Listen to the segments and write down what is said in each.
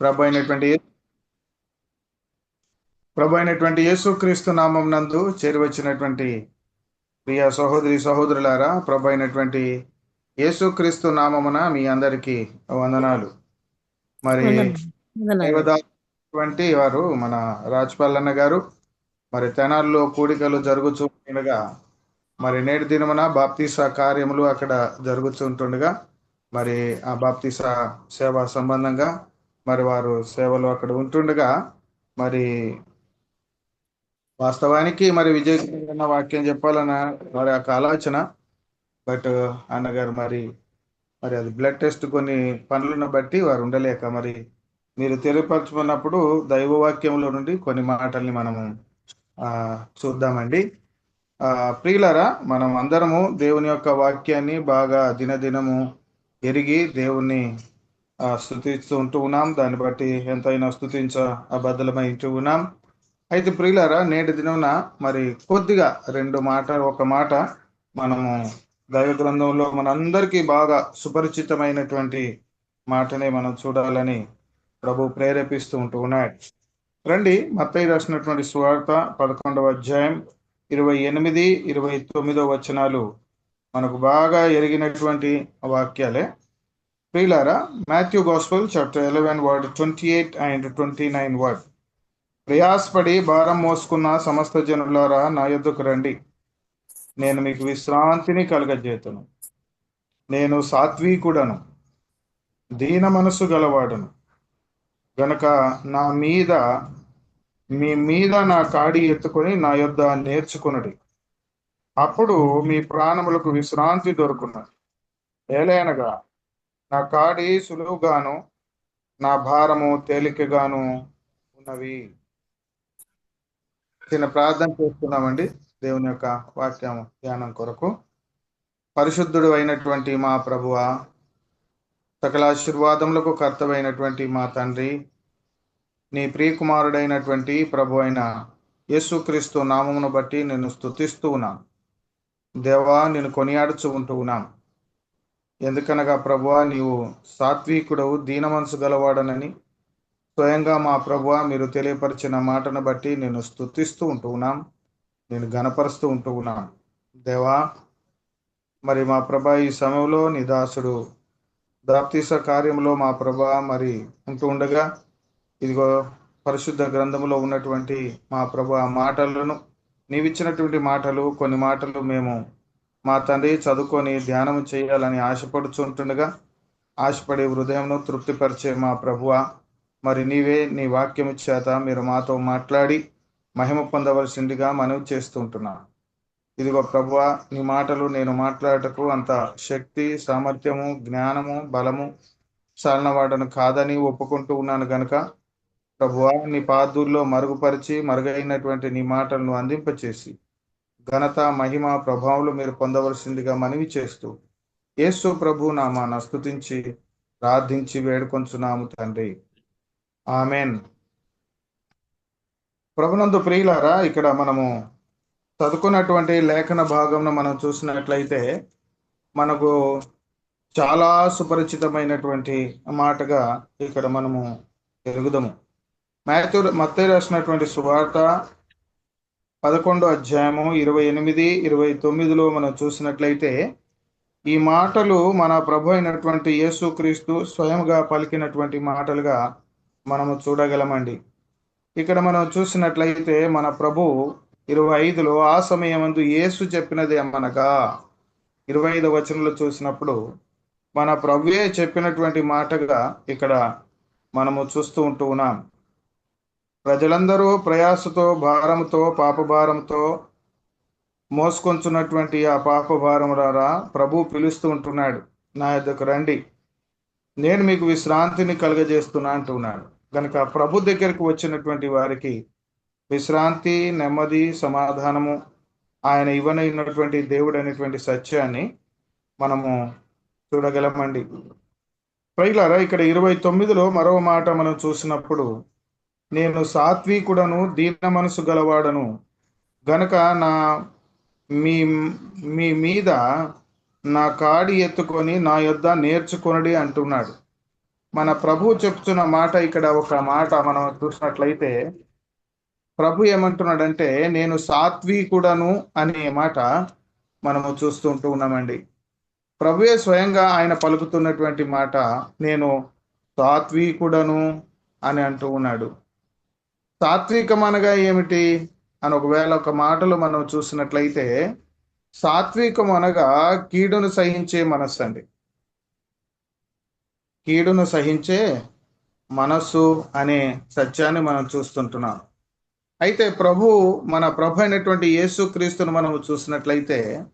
ప్రభు అయినటువంటి ప్రభు అయినటువంటి యేసుక్రీస్తు నామం నందు చేరువచ్చినటువంటి ప్రియ సహోదరి సహోదరులారా ప్రభు అయినటువంటి యేసుక్రీస్తు నామమున మీ అందరికీ వందనాలు మరి. దైవదాటువంటి వారు మన రాజపాలన్న గారు మరి తెనాల్లో కూడికలు జరుగుతుండగా మరి నేటి దినమున బాప్తీస కార్యములు అక్కడ జరుగుతుంటుండగా మరి ఆ బాప్తీస సేవ సంబంధంగా మరి వారు సేవలు అక్కడ ఉంటుండగా మరి వాస్తవానికి మరి విజయకరమైన వాక్యం చెప్పాలన్న మరి ఒక ఆలోచన. బట్ అన్నగారు మరి మరి అది బ్లడ్ టెస్ట్ కొన్ని పనులను బట్టి వారు ఉండలేక మరి మీరు తెలియపరచుకున్నప్పుడు దైవవాక్యంలో నుండి కొన్ని మాటల్ని మనము చూద్దామండి. ప్రియులరా మనం అందరము దేవుని యొక్క వాక్యాన్ని బాగా దినదినము ఎరిగి దేవుణ్ణి స్థుతిస్తూ ఉంటూ ఉన్నాం. దాన్ని బట్టి ఎంతైనా స్థుతించ అబద్ధమై ఉన్నాం అయితే ప్రియులారా నేటి దినమున మరి కొద్దిగా రెండు మాట ఒక మాట మనము దైవ గ్రంథంలో మనందరికీ బాగా సుపరిచితమైనటువంటి మాటనే మనం చూడాలని ప్రభు ప్రేరేపిస్తూ ఉంటూ ఉన్నాడు. రండి మత్తయ్య రాసినటువంటి సువార్త పదకొండవ అధ్యాయం ఇరవై ఎనిమిది ఇరవై తొమ్మిదో వచనాలు మనకు బాగా ఎరిగినటువంటి వాక్యాలే. ప్రియులారా Matthew gospel chapter eleven word twenty eight and twenty nine word. ప్రయాసపడి భారం మోసుకున్న సమస్త జనులారా నా యొద్దకు రండి. నేను మీకు విశ్రాంతిని కలగజేతును. నేను సాత్వికుడను. దీన మనసు గలవాడను. గనక నా మీద మీ మీద నా కాడి ఎత్తుకొని నా యొద్ద నేర్చుకున్నది అప్పుడు మీ ప్రాణములకు విశ్రాంతి దొరుకున్నది. ఏలైనగా నా కాడి సులువుగాను నా భారము తేలికగాను ఉన్నవి. చిన్న ప్రార్థన చేస్తున్నామండి దేవుని యొక్క వాక్యం ధ్యానం కొరకు. పరిశుద్ధుడు అయినటువంటి మా ప్రభువ సకల ఆశీర్వాదములకు కర్తవైనటువంటి మా తండ్రి నీ ప్రియకుమారుడైనటువంటి ప్రభు అయిన యేసుక్రీస్తు నామమును బట్టి నేను స్తుతిస్తూ ఉన్నాను దేవా నేను కొనియాడుచు ఉంటూ ఉన్నాను ఎందుకనగా ప్రభువా నీవు సాత్వికుడవు దీన మనసు గలవాడనని స్వయంగా మా ప్రభు మీరు తెలియపరిచిన మాటను బట్టి నేను స్తుతిస్తూ ఉంటూ ఉన్నాం. నేను గనపరుస్తూ ఉంటూ ఉన్నాను దేవా మరి మా ప్రభ ఈ సమయంలో నీ దాసుడు దాప్తీస కార్యంలో మా ప్రభ మరి ఉంటూ ఉండగా ఇదిగో పరిశుద్ధ గ్రంథంలో ఉన్నటువంటి మా ప్రభ మాటలను నీవిచ్చినటువంటి మాటలు కొన్ని మాటలు మేము మా తండ్రి చదువుకొని ధ్యానం చేయాలని ఆశపడుచుంటుండగా ఆశపడి హృదయంను తృప్తిపరిచే మా ప్రభువ మరి నీవే నీ వాక్యము చేత మీరు మాతో మాట్లాడి మహిమ పొందవలసిందిగా మనవి చేస్తుంటున్నాను. ఇదిగో ప్రభువ నీ మాటలు నేను మాట్లాడటకు అంత శక్తి సామర్థ్యము జ్ఞానము బలము చాలనవాడను కాదని ఒప్పుకుంటూ ఉన్నాను గనుక ప్రభువ నీ పాదుల్లో మరుగుపరిచి మరుగైనటువంటి నీ మాటలను అందింపచేసి ఘనత మహిమ ప్రభావాలు మీరు పొందవలసిందిగా మనవి చేస్తూ యేసు ప్రభు నామాన స్థుతించి ప్రార్థించి వేడుకొంచున్నాము తండ్రి. ఆమెన్. ప్రభునందు ప్రియులారా ఇక్కడ మనము చదువుకున్నటువంటి లేఖన భాగంను మనం చూసినట్లయితే మనకు చాలా సుపరిచితమైనటువంటి మాటగా ఇక్కడ మనము ఎరుగుదము. మాథ్యూ మత్తే రాసినటువంటి సువార్త పదకొండో అధ్యాయము ఇరవై ఎనిమిది ఇరవై తొమ్మిదిలో మనం చూసినట్లయితే ఈ మాటలు మన ప్రభు అయినటువంటి యేసుక్రీస్తు స్వయంగా పలికినటువంటి మాటలుగా మనము చూడగలమండి. ఇక్కడ మనం చూసినట్లయితే మన ప్రభు ఇరవై ఐదులో ఆ సమయమందు యేసు చెప్పినది ఏమనగా? ఇరవై ఐదు వచనంలో చూసినప్పుడు మన ప్రభువే చెప్పినటువంటి మాటగా ఇక్కడ మనము చూస్తూ ఉంటూ ఉన్నాం. ప్రజలందరూ ప్రయాసతో భారముతో పాపభారంతో మోసుకొంచున్నటువంటి ఆ పాపభారం రారా ప్రభు పిలుస్తూ ఉంటున్నాడు. నా యొద్దకు రండి. నేను మీకు విశ్రాంతిని కలుగజేస్తున్నా అంటున్నాడు. కనుక ప్రభు దగ్గరకు వచ్చినటువంటి వారికి విశ్రాంతి నెమ్మది సమాధానము ఆయన ఇవ్వనైనటువంటి దేవుడు అనేటువంటి సత్యాన్ని మనము చూడగలమండి. పైలారా ఇక్కడ ఇరవై తొమ్మిదిలో మరో మాట మనం చూసినప్పుడు నేను సాత్వికుడను దీన మనసు గలవాడను. గనక నా మీ మీ మీద నా కాడి ఎత్తుకొని నా యొద్ద నేర్చుకొనడి అంటున్నాడు. మన ప్రభు చెప్తున్న మాట ఇక్కడ ఒక మాట మనం చూసినట్లయితే ప్రభు ఏమంటున్నాడంటే నేను సాత్వికుడను అనే మాట మనము చూస్తుంటూ ఉన్నామండి. ప్రభువే స్వయంగా ఆయన పలుకుతున్నటువంటి మాట నేను సాత్వికుడను అని అంటూ ఉన్నాడు. సాత్వికం అనగా ఏమిటి? అని ఒకవేళ ఒక మాటలు మనం చూసినట్లయితే సాత్వికం అనగా కీడును సహించే మనస్సు అండి. కీడును సహించే మనస్సు అనే సత్యాన్ని మనం చూస్తుంటున్నాం. అయితే ప్రభు మన ప్రభు అయినటువంటి యేసు క్రీస్తును మనం చూసినట్లయితే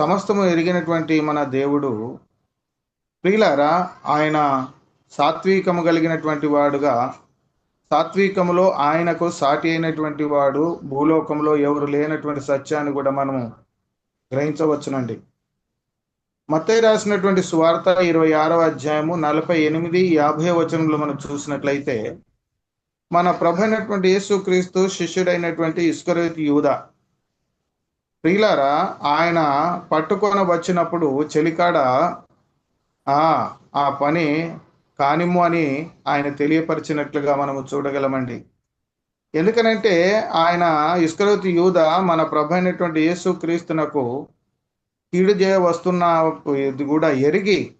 సమస్తము ఎరిగినటువంటి మన దేవుడు ప్రియులారా ఆయన సాత్వికము కలిగినటువంటి వాడుగా సాత్వికములో ఆయనకు సాటి అయినటువంటి వాడు భూలోకంలో ఎవరు లేనటువంటి సత్యాన్ని కూడా మనము గ్రహించవచ్చునండి. మత్తయ్య రాసినటువంటి స్వార్థ ఇరవై ఆరవ అధ్యాయము నలభై ఎనిమిది యాభై వచనంలో మనం చూసినట్లయితే మన ప్రభు అయినటువంటి యేసుక్రీస్తు శిష్యుడైనటువంటి ఇస్కరేత్ యూద. ప్రియులారా ఆయన పట్టుకొని వచ్చినప్పుడు చెలికాడ ఆ ఆ పని కానిమ్ము అని ఆయన తెలియపరిచినట్లుగా మనము చూడగలమండి. ఎందుకనంటే ఆయన ఇస్కరోతి యూద మన ప్రభు అయినటువంటి యేసు క్రీస్తునకు కీడు చేయ వస్తున్న ఇది కూడా ఎరిగి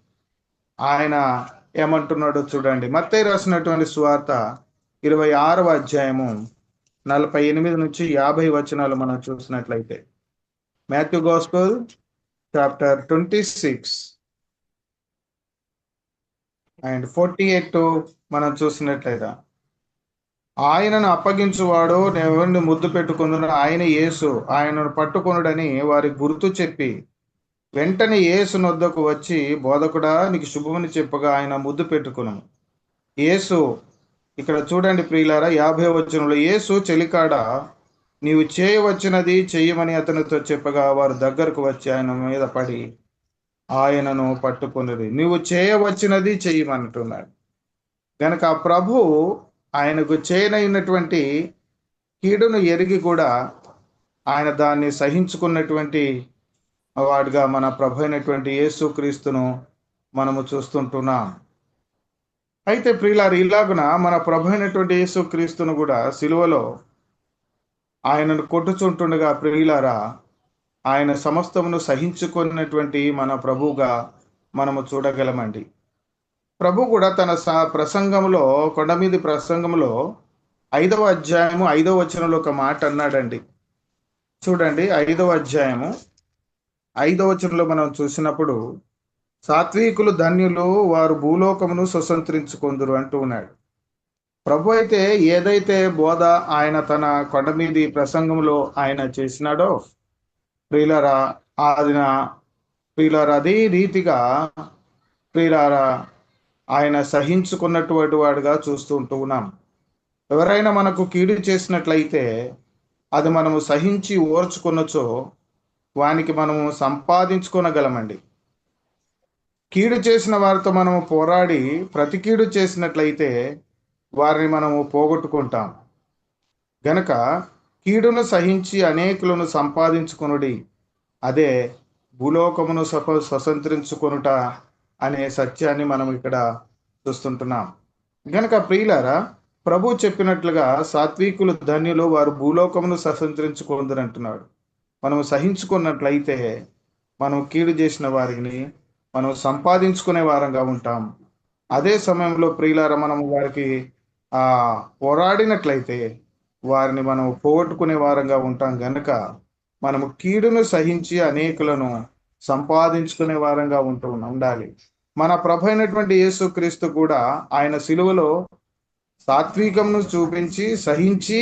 ఆయన ఏమంటున్నాడో చూడండి. మత్తయ్య రాసినటువంటి స్వార్త ఇరవై ఆరవ అధ్యాయము నలభై ఎనిమిది నుంచి యాభై వచనాలు మనం చూసినట్లయితే. Matthew gospel chapter twenty six. And forty eight మనం చూసినట్లయితే ఆయనను అప్పగించువాడు ఎవరిని ముద్దు పెట్టుకుందును ఆయన యేసు. ఆయనను పట్టుకొనుడని వారి గుర్తు చెప్పి వెంటనే యేసు నొద్దకు వచ్చి బోధకుడా నీకు శుభమని చెప్పగా ఆయన ముద్దు పెట్టుకును. యేసు ఇక్కడ చూడండి ప్రియులారా యాభై వచనంలో యేసు చెలికాడ నీవు చేయవచ్చినది చేయమని అతనితో చెప్పగా వారు దగ్గరకు వచ్చి ఆయన మీద పడి ఆయనను పట్టుకున్నది. నువ్వు చేయవచ్చినది చెయ్యమంటున్నాడు. కనుక ఆ ప్రభు ఆయనకు చేయనైనటువంటి కీడును ఎరిగి కూడా ఆయన దాన్ని సహించుకున్నటువంటి వాడుగా మన ప్రభు అయినటువంటి యేసుక్రీస్తును మనము చూస్తుంటున్నాం. అయితే ప్రియులారు ఇలాగున మన ప్రభు అయినటువంటి యేసుక్రీస్తును కూడా సిలువలో ఆయనను కొట్టుచుంటుండగా ప్రియులారా ఆయన సమస్తమును సహించుకున్నటువంటి మన ప్రభువుగా మనము చూడగలమండి. ప్రభు కూడా తన స ప్రసంగంలో కొండ మీది ప్రసంగంలో ఐదవ అధ్యాయము ఐదవ వచనంలో ఒక మాట అన్నాడండి. చూడండి ఐదవ అధ్యాయము ఐదవ వచనంలో మనం చూసినప్పుడు సాత్వికులు ధన్యులు వారు భూలోకమును స్వతంత్రించుకుందరు అంటూ ఉన్నాడు. ప్రభు అయితే ఏదైతే బోధ ఆయన తన కొండ మీది ప్రసంగంలో ఆయన చేసినాడో ప్రియులరా ఆదిన ప్రియులారా అదే రీతిగా ప్రియులారా ఆయన సహించుకున్నటువంటి వాడుగా చూస్తూ ఉంటూ ఉన్నాం. ఎవరైనా మనకు కీడు చేసినట్లయితే అది మనము సహించి ఓర్చుకున్నచో వానికి మనము సంపాదించుకోనగలమండి. కీడు చేసిన వారితో మనము పోరాడి ప్రతి కీడు చేసినట్లయితే వారిని మనము పోగొట్టుకుంటాం. గనక కీడును సహించి అనేకులను సంపాదించుకొనుడి అదే భూలోకమును స్వ స్వతంత్రించుకొనుట అనే సత్యాన్ని మనం ఇక్కడ చూస్తుంటున్నాం. గనక ప్రియులారా ప్రభు చెప్పినట్లుగా సాత్వికులు ధన్యులు వారు భూలోకమును స్వతంత్రించుకుందని అంటున్నాడు. మనం సహించుకున్నట్లయితే మనం కీడు చేసిన వారిని మనం సంపాదించుకునే వారంగా ఉంటాం. అదే సమయంలో ప్రియులార మనం వారికి ఆ పోరాడినట్లయితే వారిని మనం పోగొట్టుకునే వారంగా ఉంటాం. గనక మనము కీడును సహించి అనేకులను సంపాదించుకునే వారంగా ఉంటూ ఉండాలి. మన ప్రభు అయినటువంటి యేసుక్రీస్తు కూడా ఆయన సిలువలో సాత్వికంను చూపించి సహించి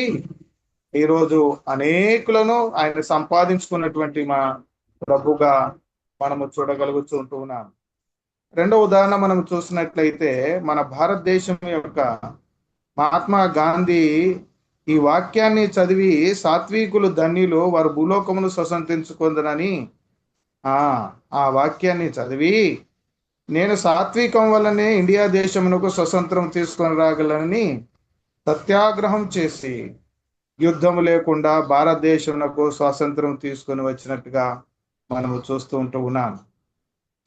ఈరోజు అనేకులను ఆయన సంపాదించుకున్నటువంటి మా ప్రభుగా మనము చూడగలుగుతుంటూ ఉన్నాం రెండో ఉదాహరణ మనం చూసినట్లయితే మన భారతదేశం యొక్క మహాత్మా గాంధీ ఈ వాక్యాన్ని చదివి సాత్వికులు ధన్యులు వారు భూలోకమును స్వసంతించుకుందనని. ఆ ఆ వాక్యాన్ని చదివి నేను సాత్వికం వల్లనే ఇండియా దేశమునకు స్వతంత్రం తీసుకొని రాగలనని సత్యాగ్రహం చేసి యుద్ధము లేకుండా భారతదేశమునకు స్వాతంత్రం తీసుకొని వచ్చినట్టుగా మనము చూస్తూ ఉంటూ ఉన్నాం.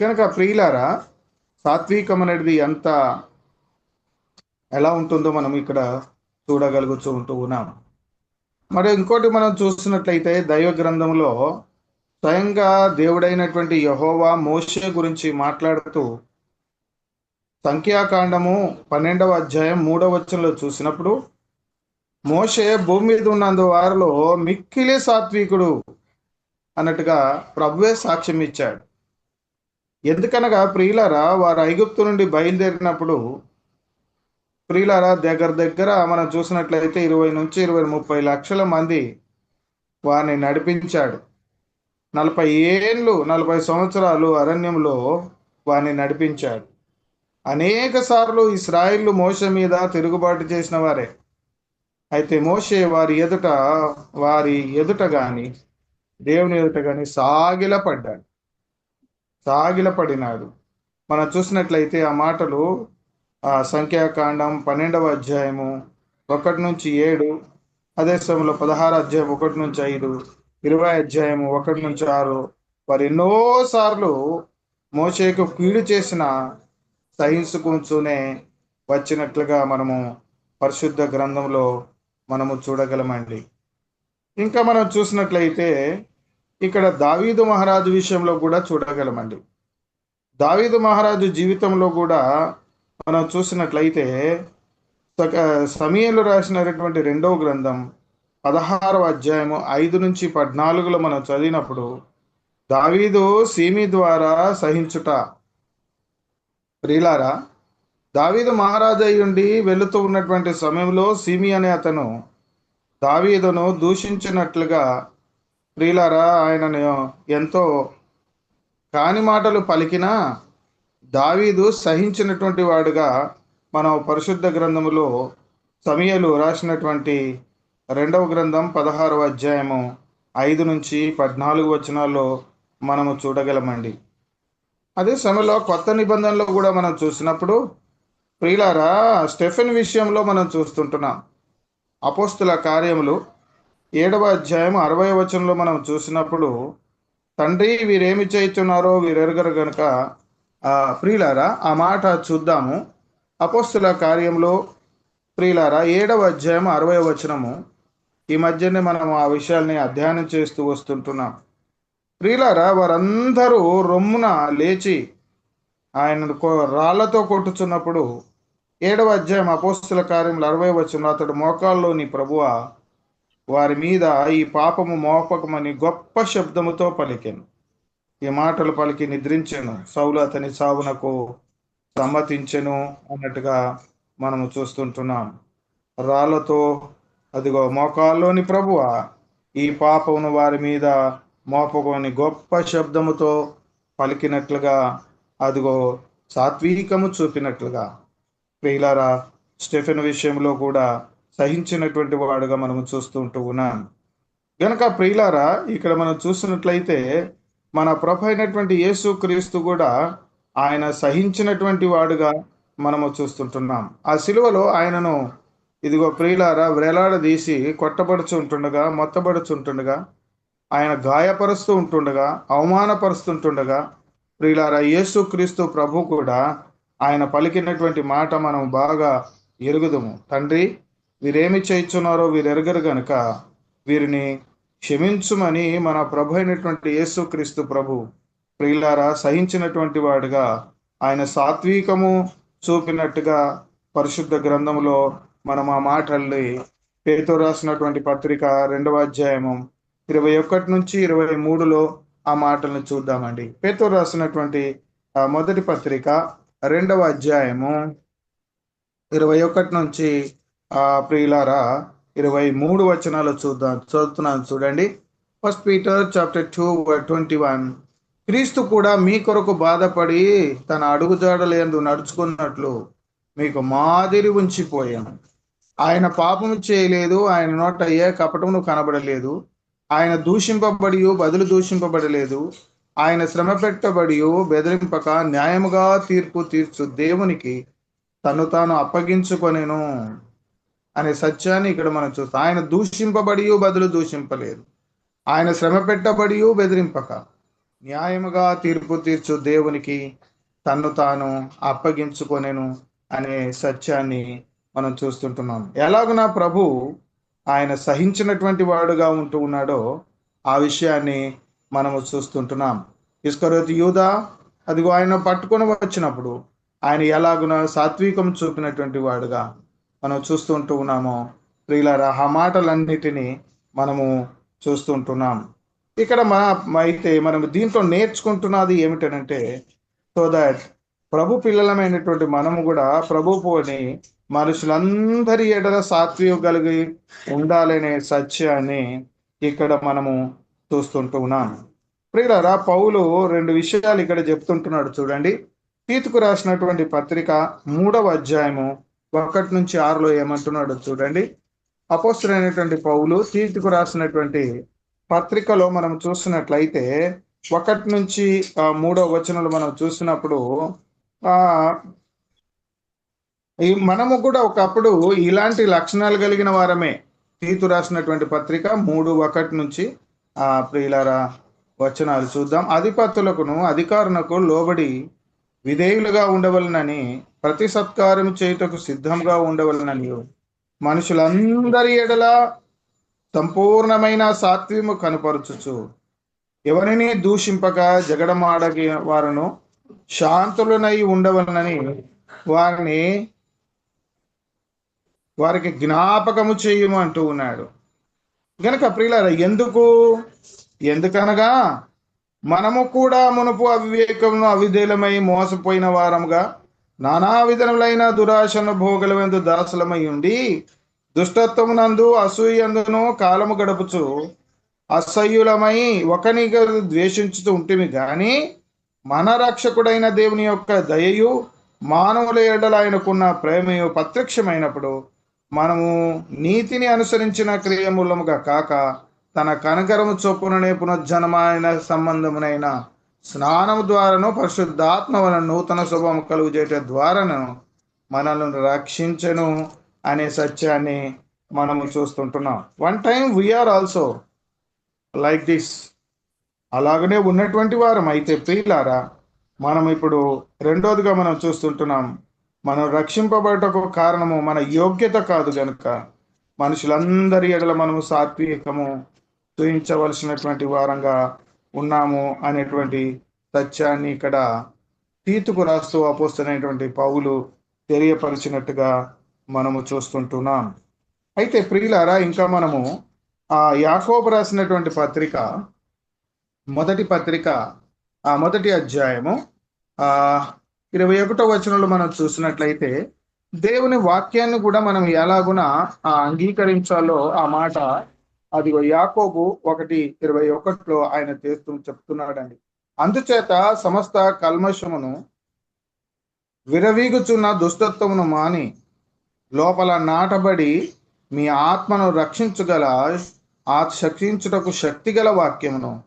కనుక ప్రియులారా సాత్వికం అనేది ఎంత ఎలా ఉంటుందో మనం ఇక్కడ చూడగలుగుతూ ఉంటూ ఉన్నాం. మరి ఇంకోటి మనం చూస్తున్నట్లయితే దైవ గ్రంథంలో స్వయంగా దేవుడైనటువంటి యహోవా మోషే గురించి మాట్లాడుతూ సంఖ్యాకాండము పన్నెండవ అధ్యాయం మూడవ వచనంలో చూసినప్పుడు మోషే భూమి మీద ఉన్నందు వారిలో మిక్కిలి సాత్వికుడు అన్నట్టుగా ప్రభువే సాక్ష్యం ఇచ్చాడు. ఎందుకనగా ప్రియులరా వారు ఐగుప్తు నుండి బయలుదేరినప్పుడు ప్రియులారా దగ్గర దగ్గర మనం చూసినట్లయితే ఇరవై నుంచి ఇరవై ముప్పై లక్షల మంది వారిని నడిపించాడు. నలభై ఏళ్ళు నలభై సంవత్సరాలు అరణ్యంలో వారిని నడిపించాడు. అనేక సార్లు ఇస్రాయిల్ మోస మీద తిరుగుబాటు చేసిన వారే. అయితే మోషే వారి ఎదుట వారి ఎదుట గాని దేవుని ఎదుట గాని సాగిల పడ్డాడు సాగిల పడినాడు మనం చూసినట్లయితే ఆ మాటలు ఆ సంఖ్యాకాండం పన్నెండవ అధ్యాయము ఒకటి నుంచి ఏడు అదే సమయంలో పదహారు అధ్యాయం ఒకటి నుంచి ఐదు ఇరవై అధ్యాయము ఒకటి నుంచి ఆరు. వారు ఎన్నోసార్లు మోసేకు కీడు చేసిన సహించుకుంటూనే వచ్చినట్లుగా మనము పరిశుద్ధ గ్రంథంలో మనము చూడగలమండి. ఇంకా మనం చూసినట్లయితే ఇక్కడ దావీదు మహారాజు విషయంలో కూడా చూడగలమండి. దావీదు మహారాజు జీవితంలో కూడా మనం చూసినట్లయితే సమయంలో రాసినటువంటి రెండవ గ్రంథం పదహారవ అధ్యాయము ఐదు నుంచి పద్నాలుగులో మనం చదివినప్పుడు దావీదు సీమి ద్వారా సహించుట. ప్రియులారా దావీదు మహారాజు అయ్యుండి వెళుతూ ఉన్నటువంటి సమయంలో సీమి అనే అతను దావీదును దూషించినట్లుగా ప్రియులారా ఆయనను ఎంతో కాని మాటలు పలికినా దావీదు సహించినటువంటి వాడుగా మనం పరిశుద్ధ గ్రంథములో సమయలు రాసినటువంటి రెండవ గ్రంథం పదహారవ అధ్యాయము ఐదు నుంచి పద్నాలుగు వచనాల్లో మనము చూడగలమండి. అదే సమయంలో కొత్త నిబంధనలో కూడా మనం చూసినప్పుడు ప్రియులారా స్టెఫెన్ విషయంలో మనం చూస్తుంటున్నాం. అపోస్తుల కార్యములు ఏడవ అధ్యాయం అరవై వచనంలో మనం చూసినప్పుడు తండ్రి వీరేమి చేయుచున్నారో వీరెరగరు గనుక ప్రియులారా ఆ మాట చూద్దాము. అపోస్తుల కార్యంలో ప్రియులారా ఏడవ అధ్యాయం అరవై వచనము. ఈ మధ్యనే మనం ఆ విషయాల్ని అధ్యయనం చేస్తూ వస్తుంటున్నాం. ప్రియులారా వారందరూ రొమ్మున లేచి ఆయన రాళ్ళతో కొట్టుచున్నప్పుడు ఏడవ అధ్యాయం అపోస్తుల కార్యములు అరవై వచ్చిన అతడు మోకాల్లోని ప్రభువ వారి మీద ఈ పాపము మోపకమని గొప్ప శబ్దముతో పలికెను. ఈ మాటలు పలికి నిద్రించెను. సౌలు అతని సావునకు సమ్మతించెను అన్నట్టుగా మనము చూస్తుంటున్నాం. రాళ్ళతో అదిగో మోకాల్లోని ప్రభువ ఈ పాపమును వారి మీద మోపకొని గొప్ప శబ్దముతో పలికినట్లుగా అదిగో సాత్వికము చూపినట్లుగా. ప్రియులారా స్టెఫెన్ విషయంలో కూడా సహించినటువంటి వాడుగా మనము చూస్తుంటూ ఉన్నాం. గనక ప్రియులారా ఇక్కడ మనం చూస్తున్నట్లయితే మన ప్రభు అయినటువంటి యేసు క్రీస్తు కూడా ఆయన సహించినటువంటి వాడుగా మనము చూస్తుంటున్నాం. ఆ సిలువలో ఆయనను ఇదిగో ప్రియులారా వేలాడదీసి కొట్టబడుచుంటుండగా మొత్తబడుచుంటుండగా ఆయన గాయపరుస్తూ ఉంటుండగా అవమానపరుస్తుంటుండగా ప్రియులారా యేసు క్రీస్తు ప్రభు కూడా ఆయన పలికినటువంటి మాట మనం బాగా ఎరుగుదము. తండ్రి వీరేమి చేయించున్నారో వీరెరగరు గనుక వీరిని క్షమించుమని మన ప్రభు అయినటువంటి యేసుక్రీస్తు ప్రభు ప్రియులారా సహించినటువంటి వాడుగా ఆయన సాత్వికము చూపినట్టుగా పరిశుద్ధ గ్రంథంలో మనం ఆ మాటల్ని పేరుతో రాసినటువంటి పత్రిక రెండవ అధ్యాయము ఇరవై ఒకటి నుంచి ఇరవై మూడులో ఆ మాటలను చూద్దామండి. పేరుతో రాసినటువంటి మొదటి పత్రిక రెండవ అధ్యాయము ఇరవై ఒకటి నుంచి ఆ ప్రియులారా ఇరవై మూడు వచనాలు చూద్దాం చదువుతున్నాను చూడండి. First Peter chapter two twenty one క్రీస్తు కూడా మీ కొరకు బాధపడి తన అడుగుజాడలేందు నడుచుకున్నట్లు మీకు మాదిరి ఉంచిపోయాను ఆయన పాపము చేయలేదు ఆయన నోట ఏ కపటమును కనబడలేదు. ఆయన దూషింపబడి బదులు దూషింపబడలేదు. ఆయన శ్రమ పెట్టబడి బెదిరింపక న్యాయముగా తీర్పు తీర్చు దేవునికి తను తాను అప్పగించుకొనేను. అనే సత్యాన్ని ఇక్కడ మనం చూస్తాం. ఆయన దూషింపబడి బదులు దూషింపలేదు. ఆయన శ్రమ పెట్టబడి బెదిరింపక. న్యాయముగా తీర్పు తీర్చు దేవునికి తన్ను తాను అప్పగించుకొనేను అనే సత్యాన్ని మనం చూస్తుంటున్నాం. ఎలాగునా ప్రభు ఆయన సహించినటువంటి వాడుగా ఉంటూ ఉన్నాడో ఆ విషయాన్ని మనము చూస్తుంటున్నాం. ఇస్కరోతి యూదా అదిగో ఆయన పట్టుకొని వచ్చినప్పుడు ఆయన ఎలాగున సాత్వికం చూపినటువంటి వాడుగా మనం చూస్తుంటూ ఉన్నాము. ప్రియులారా ఆ మాటలన్నిటినీ మనము చూస్తుంటున్నాం. ఇక్కడ మన అయితే మనం దీంట్లో నేర్చుకుంటున్నది ఏమిటనంటే సో దట్ ప్రభు పిల్లలమైనటువంటి మనము కూడా ప్రభు పోని మనుషులందరి ఎడల సాత్విక కలిగి ఉండాలనే సత్యాన్ని ఇక్కడ మనము చూస్తుంటూ ఉన్నాం. ప్రియులరా పౌలు రెండు విషయాలు ఇక్కడ చెప్తుంటున్నాడు చూడండి. తీతుకు రాసినటువంటి పత్రిక మూడవ అధ్యాయము ఒకటి నుంచి ఆరులో ఏమంటున్నాడు చూడండి. అపోస్తులైనటువంటి పౌలు తీతుకు రాసినటువంటి పత్రికలో మనం చూసినట్లయితే ఒకటి నుంచి మూడో వచనంలో మనం చూసినప్పుడు ఆ ఈ మనము కూడా ఒకప్పుడు ఇలాంటి లక్షణాలు కలిగిన వారమే. తీతు రాసినటువంటి పత్రిక మూడు ఒకటి నుంచి ఆ ప్రియులారా వచనాలు చూద్దాం. అధిపతులకును అధికారులకు లోబడి విధేయులుగా ఉండవలనని ప్రతి సత్కారం చేయుటకు సిద్ధంగా ఉండవలనని మనుషులందరి ఎడల సంపూర్ణమైన సాత్వము కనపరచుచు ఎవరిని దూషింపక జగడమాడగి వారును శాంతులనై ఉండవలనని వారిని వారికి జ్ఞాపకము చేయము అంటూ ఉన్నాడు. గనక ప్రియులార ఎందుకు? ఎందుకనగా మనము కూడా మునుపు అవివేకమును అవిధేలమై మోసపోయిన వారముగా నానా విధములైన దురాశను భోగలమెందు దాసులమై ఉండి దుష్టత్వమునందు అసూయందును కాలము గడుపుచు అసహ్యులమై ఒకనిగా ద్వేషించుతూ ఉంటిమి గాని మన రక్షకుడైన దేవుని యొక్క దయయు మానవుల ఎడల ఆయనకున్న ప్రేమయు ప్రత్యక్షమైనప్పుడు మనము నీతిని అనుసరించిన క్రియమూలముగా కాక తన కనకరము చొప్పుననే పునర్జన్మైన సంబంధమునైన స్నానము ద్వారాను పరిశుద్ధాత్మ వలన నూతన శుభము కలుగు చేయట ద్వారాను మనల్ని రక్షించను అనే సత్యాన్ని మనము చూస్తుంటున్నాం. One time we are also like this అలాగనే ఉన్నటువంటి వారం అయితే ప్రియులారా మనం ఇప్పుడు రెండోదిగా మనం చూస్తుంటున్నాం. మనం రక్షింపబడటకు కారణము మన యోగ్యత కాదు గనుక మనుషులందరి ఎడల మనము సాత్వికము చూయించవలసినటువంటి వారంగా ఉన్నాము అనేటువంటి సత్యాన్ని ఇక్కడ తీతుకు రాస్తూ అపోస్తున్నటువంటి పౌలు తెలియపరిచినట్టుగా మనము చూస్తుంటున్నాం. అయితే ప్రియులారా ఇంకా మనము ఆ యాకోబు రాసినటువంటి పత్రిక మొదటి పత్రిక ఆ మొదటి అధ్యాయము ఆ ఇరవై ఒకటో వచనంలో మనం చూసినట్లయితే దేవుని వాక్యాన్ని కూడా మనం ఎలాగున ఆ అంగీకరించాలో ఆ మాట అది యాకోబు ఒకటి ఇరవై ఒకటిలో ఆయన చేస్తూ చెప్తున్నాడండి. అందుచేత సమస్త కల్మషమును విరవీగుచున్న దుష్టత్వమును మాని లోపల నాటబడి మీ ఆత్మను రక్షించగల ఆ శక్తి శక్తిగల వాక్యమును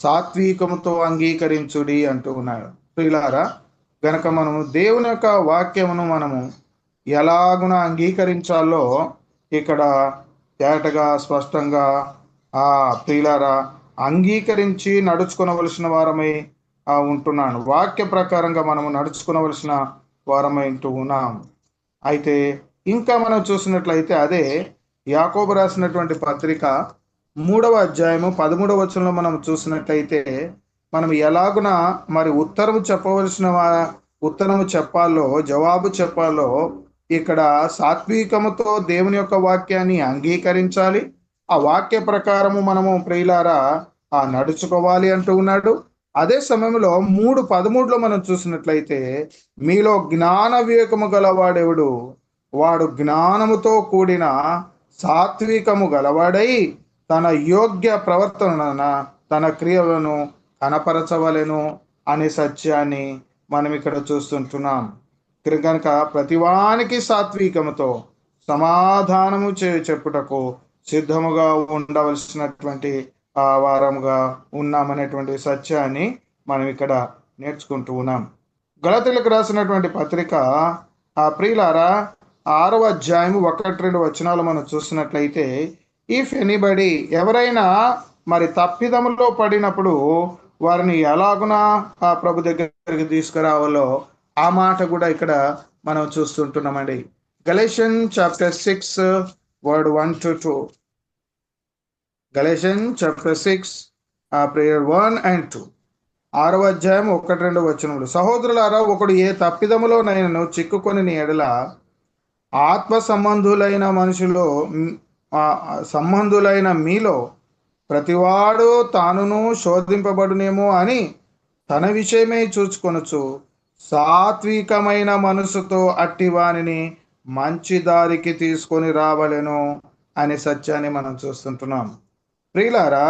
సాత్వికముతో అంగీకరించుడి అంటూ ఉన్నాడు. ప్రియులారా గనక మనము దేవుని యొక్క వాక్యమును మనము ఎలాగున అంగీకరించాలో ఇక్కడ తేటగా స్పష్టంగా ఆ ప్రియులారా అంగీకరించి నడుచుకునవలసిన వారమై ఉంటున్నాను. వాక్య ప్రకారంగా మనము నడుచుకునవలసిన వారమై ఉంటూ ఉన్నాం. అయితే ఇంకా మనం చూసినట్లయితే అదే యాకోబు రాసినటువంటి పత్రిక మూడవ అధ్యాయము పదమూడవ వచనంలో మనం చూసినట్లయితే మనం ఎలాగున మరి ఉత్తరము చెప్పవలసిన వా- ఉత్తరము చెప్పాలో జవాబు చెప్పాలో ఇక్కడ సాత్వికముతో దేవుని యొక్క వాక్యాన్ని అంగీకరించాలి. ఆ వాక్య ప్రకారము మనము ప్రియులారా ఆ నడుచుకోవాలి అంటూ ఉన్నాడు. అదే సమయంలో మూడు పదమూడులో మనం చూసినట్లయితే మీలో జ్ఞాన వివేకము గలవాడెవడు? వాడు జ్ఞానముతో కూడిన సాత్వికము గలవాడై తన యోగ్య ప్రవర్తన తన క్రియలను కనపరచవలెను అనే సత్యాన్ని మనం ఇక్కడ చూస్తుంటున్నాం. కనుక ప్రతివానికి సాత్వికముతో సమాధానము చే చెప్పుటకు సిద్ధముగా ఉండవలసినటువంటి ఆ వారముగా ఉన్నామనేటువంటి సత్యాన్ని మనం ఇక్కడ నేర్చుకుంటూ ఉన్నాం. గలతీలకు రాసినటువంటి పత్రిక ఆ ప్రియులారా ఆరవ అధ్యాయం ఒకటి రెండు వచనాలు మనం చూసినట్లయితే ఇఫ్ ఎనీబడి ఎవరైనా మరి తప్పిదములో పడినప్పుడు వారిని ఎలాగునా ఆ ప్రభు దగ్గరికి తీసుకురావాలో ఆ మాట కూడా ఇక్కడ మనం చూస్తుంటున్నామండి. Galatians chapter six word one to two. Galatians chapter six prayer one and two. ఆరవ అధ్యాయం ఒకటి రెండు వచనములు. సహోదరులారా ఒకడు ఏ తప్పిదములో నేను చిక్కుకొని ఎడల ఆత్మ సంబంధులైన మనుషులో సంబంధులైన మీలో ప్రతివాడు తానును శోధింపబడునేమో అని తన విషయమే చూచుకొనొచ్చు సాత్వికమైన మనసుతో అట్టి వానిని మంచి దారికి తీసుకొని రావలెను అనే సత్యాన్ని మనం చూస్తుంటున్నాం. ప్రియులారా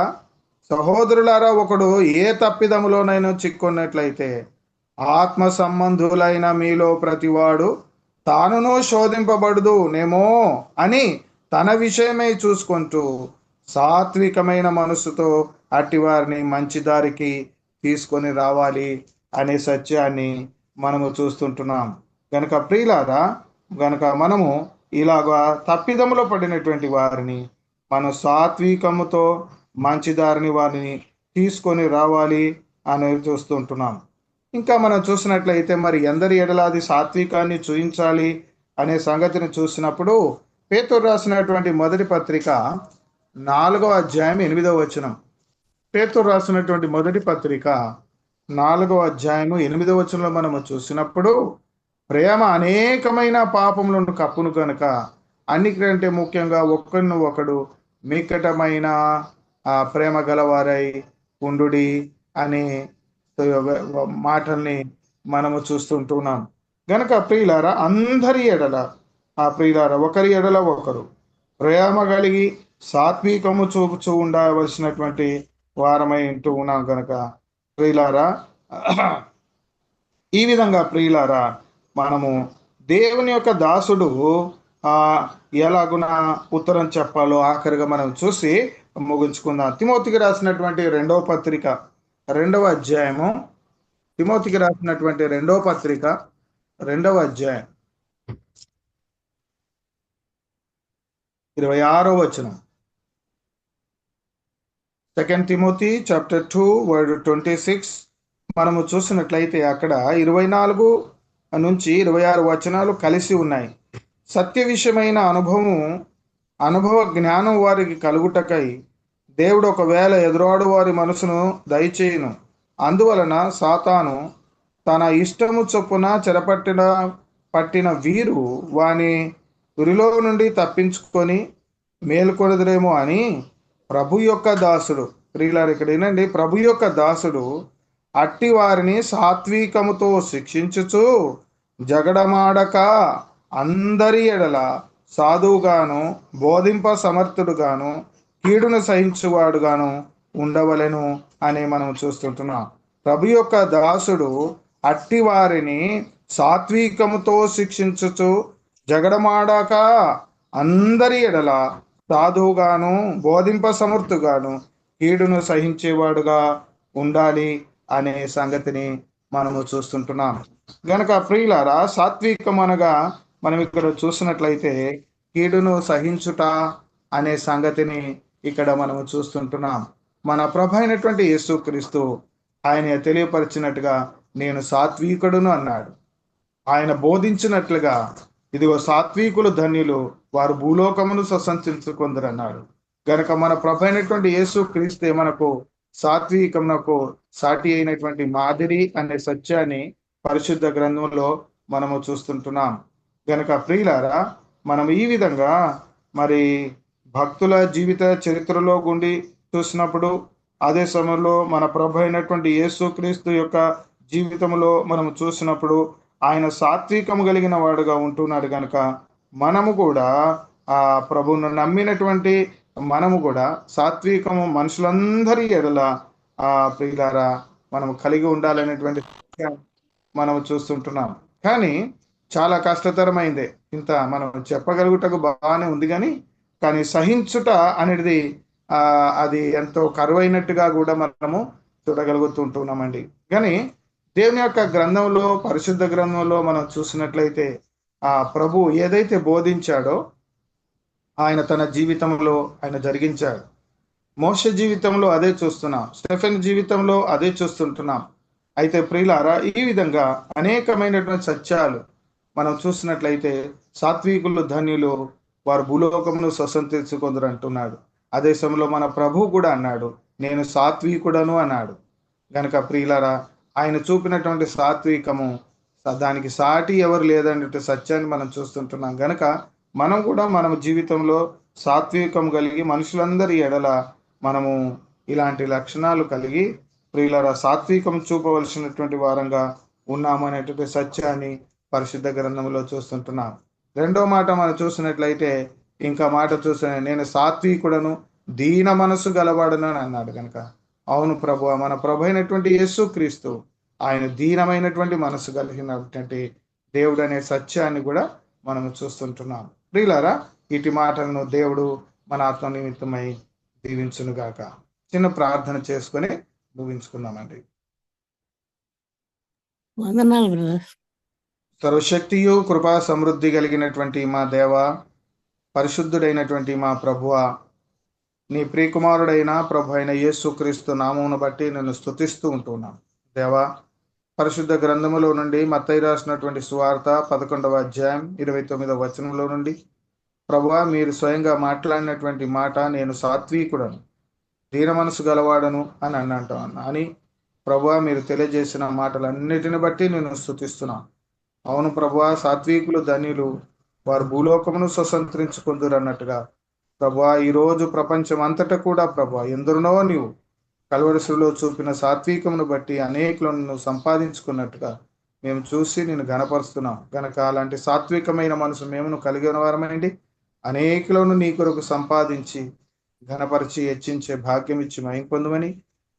సహోదరులారా ఒకడు ఏ తప్పిదములోనైనా చిక్కున్నట్లయితే ఆత్మ సంబంధులైన మీలో ప్రతివాడు తానును శోధింపబడదు నేమో అని తన విషయమై చూసుకుంటూ సాత్వికమైన మనసుతో అట్టి వారిని మంచి దారికి తీసుకొని రావాలి అనే సత్యాన్ని మనము చూస్తుంటున్నాం. గనక ప్రియులారా గనక మనము ఇలాగా తప్పిదములో పడినటువంటి వారిని మనం సాత్వికముతో మంచిదారిని వారిని తీసుకొని రావాలి అనేది చూస్తుంటున్నాం. ఇంకా మనం చూసినట్లయితే మరి ఎందరి ఎడలాది సాత్వికాన్ని చూయించాలి అనే సంగతిని చూసినప్పుడు పేతురు రాసినటువంటి మొదటి పత్రిక నాలుగవ అధ్యాయం ఎనిమిదవ వచనం. పేతురు రాసినటువంటి మొదటి పత్రిక నాలుగవ అధ్యాయము ఎనిమిదవ వచనంలో మనము చూసినప్పుడు ప్రేమ అనేకమైన పాపములను కప్పును కనుక అన్నికంటే ముఖ్యంగా ఒకరిని ఒకడు మికటమైన ఆ ప్రేమ గలవారై ఉండుడి అనే మాటల్ని మనము చూస్తుంటున్నాం గనక ప్రియులారా అందరి ఎడల ఆ ప్రియులారా ఒకరి ఎడల ఒకరు ప్రేమ కలిగి సాత్వికము చూపుచూ ఉండవలసినటువంటి వారమై ఉంటూ ఉన్నాం కనుక ప్రియులారా ఈ విధంగా ప్రియులారా మనము దేవుని యొక్క దాసుడు ఎలాగున ఉత్తరం చెప్పాలో ఆఖరిగా మనం చూసి ముగించుకుందాం. తిమోతికి రాసినటువంటి రెండవ పత్రిక రెండవ అధ్యాయము. తిమోతికి రాసినటువంటి రెండవ పత్రిక రెండవ అధ్యాయం. ఇరవై ఆరో వచనం. Second Timothy chapter two word twenty six మనము చూసినట్లయితే అక్కడ ఇరవై నాలుగు నుంచి ఇరవై ఆరు వచనాలు కలిసి ఉన్నాయి. సత్య విషయమైన అనుభవము అనుభవ జ్ఞానం వారికి కలుగుటకై దేవుడు ఒకవేళ ఎదురాడు వారి మనసును దయచేయును. అందువలన సాతాను తన ఇష్టము చొప్పున చెరపట్టిన పట్టిన వీరు వాని ఉరిలో నుండి తప్పించుకొని మేలుకొనదురేమో అని ప్రభు యొక్క దాసుడు. ప్రియులారు ఇక్కడ ఏంటండి ప్రభు యొక్క దాసుడు అట్టి వారిని సాత్వికముతో శిక్షించుచు జగడమాడక అందరి ఎడల సాధువుగాను బోధింప సమర్థుడుగాను కీడును సహించువాడుగాను ఉండవలెను అని మనం చూస్తుంటున్నాం. ప్రభు యొక్క దాసుడు అట్టి వారిని సాత్వికముతో శిక్షించుచు జగడమాడాక అందరి ఎడల సాధువుగాను బోధింప సమర్థుగాను కీడును సహించేవాడుగా ఉండాలి అనే సంగతిని మనము చూస్తుంటున్నాం. గనక ప్రియులారా సాత్వికం అనగా మనం ఇక్కడ చూసినట్లయితే కీడును సహించుట అనే సంగతిని ఇక్కడ మనము చూస్తుంటున్నాం. మన ప్రభ అయినటువంటి యేసుక్రీస్తు ఆయన తెలియపరిచినట్టుగా నేను సాత్వికుడును అన్నాడు. ఆయన బోధించినట్లుగా ఇదిగో సాత్వికులు ధన్యులు వారు భూలోకమును స్వసంచుకుందరన్నాడు గనక మన ప్రభు అయినటువంటి యేసు క్రీస్తే మనకు సాత్వికమునకు సాటి అయినటువంటి మాదిరి అనే సత్యాన్ని పరిశుద్ధ గ్రంథంలో మనము చూస్తుంటున్నాం. గనక ప్రియులారా మనం ఈ విధంగా మరి భక్తుల జీవిత చరిత్రలో గుండి చూసినప్పుడు అదే సమయంలో మన ప్రభు అయినటువంటి యేసుక్రీస్తు యొక్క జీవితంలో మనం చూసినప్పుడు ఆయన సాత్వికము కలిగిన వాడుగా ఉంటున్నాడు కనుక మనము కూడా ఆ ప్రభువును నమ్మినటువంటి మనము కూడా సాత్వికము మనుషులందరి ఎడల ఆ ప్రియులారా మనం కలిగి ఉండాలనేటువంటి మనము మనం చూస్తుంటున్నాం. కానీ చాలా కష్టతరమైంది. ఇంత మనం చెప్పగలుగుటకు బాగానే ఉంది కానీ కానీ సహించుట అనేది ఆ అది ఎంతో కరువైనట్టుగా కూడా మనము చూడగలుగుతుంటున్నామండి. కానీ దేవుని యొక్క గ్రంథంలో పరిశుద్ధ గ్రంథంలో మనం చూసినట్లయితే ఆ ప్రభు ఏదైతే బోధించాడో ఆయన తన జీవితంలో ఆయన జరిగించాడు. మోష జీవితంలో అదే చూస్తున్నాం. స్టెఫెన్ జీవితంలో అదే చూస్తుంటున్నాం. అయితే ప్రియులారా ఈ విధంగా అనేకమైనటువంటి సత్యాలు మనం చూసినట్లయితే సాత్వికులు ధన్యులు వారు భూలోకమును స్వసంతరించుకుందరు అంటున్నాడు. అదే సమయంలో మన ప్రభు కూడా అన్నాడు నేను సాత్వికుడను అన్నాడు. గనక ప్రియులారా ఆయన చూపినటువంటి సాత్వికము దానికి సాటి ఎవరు లేదనే సత్యాన్ని మనం చూస్తుంటున్నాం. గనక మనం కూడా మన జీవితంలో సాత్వికం కలిగి మనుషులందరి ఎడల మనము ఇలాంటి లక్షణాలు కలిగి ప్రియులరా సాత్వికం చూపవలసినటువంటి వారంగా ఉన్నామనేటువంటి సత్యాన్ని పరిశుద్ధ గ్రంథంలో చూస్తుంటున్నాం. రెండో మాట మనం చూసినట్లయితే ఇంకా మాట చూసిన నేను సాత్వికుడను దీన మనసు గలవాడను అని అన్నాడు కనుక అవును ప్రభు మన ప్రభు అయినటువంటి యేసు క్రీస్తు ఆయన దీనమైనటువంటి మనసు కలిగినటువంటి దేవుడు అనే సత్యాన్ని కూడా మనము చూస్తుంటున్నాం. ప్రియులారా ఇటు మాటలను దేవుడు మన ఆత్మ నిమిత్తమై దీవించునుగాక. చిన్న ప్రార్థన చేసుకొని ముగించుకుందామండి. బ్రదర్. సర్వశక్తియు కృపా సమృద్ధి కలిగినటువంటి మా దేవ పరిశుద్ధుడైనటువంటి మా ప్రభువ నీ ప్రియకుమారుడైన ప్రభు అయిన యేసుక్రీస్తు నామమును బట్టి నేను స్తుతిస్తూ ఉంటున్నాను దేవా పరిశుద్ధ గ్రంథములో నుండి మత్తయి రాసినటువంటి సువార్త పదకొండవ అధ్యాయం ఇరవై తొమ్మిదవ వచనంలో నుండి ప్రభువా మీరు స్వయంగా మాట్లాడినటువంటి మాట నేను సాత్వికుడను దీన మనసు గలవాడను అని అన్నంటాను అని ప్రభువా మీరు తెలియజేసిన మాటలన్నిటిని బట్టి నేను స్థుతిస్తున్నాను అవును ప్రభువా సాత్వికులు ధనిలు వారు భూలోకమును స్వతంత్రించుకుందరు అన్నట్టుగా ప్రభా ఈరోజు ప్రపంచం అంతటా కూడా ప్రభా ఎందరునో నీవు కలవరసులో చూపిన సాత్వికమును బట్టి అనేకులను సంపాదించుకున్నట్టుగా మేము చూసి నేను గణపరుస్తున్నాం గనక అలాంటి సాత్వికమైన మనసు మేమును కలిగిన ఉన్నవారమండి అనేకులను నీ కొరకు సంపాదించి ఘనపరిచి హెచ్చించే భాగ్యం ఇచ్చి మయం పొందమని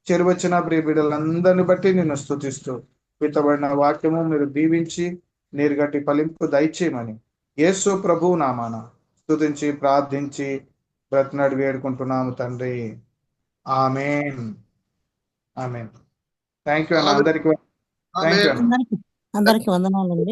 చెరువచ్చిన ప్రియ బిడ్డలందరిని బట్టి నిన్ను స్తుతిస్తూ విత్తబడిన వాక్యము మీరు దీవించి నీరుగట్టి ఫలింపు దయచేయమని యేసు ప్రభు నామాన స్థుతించి ప్రార్థించి బ్రతినాడు వేడుకుంటున్నాము తండ్రి. ఆమెన్ ఆమెన్ థ్యాంక్ యూ అన్న అందరికి థ్యాంక్ యూ అందరికి వందనాలండి.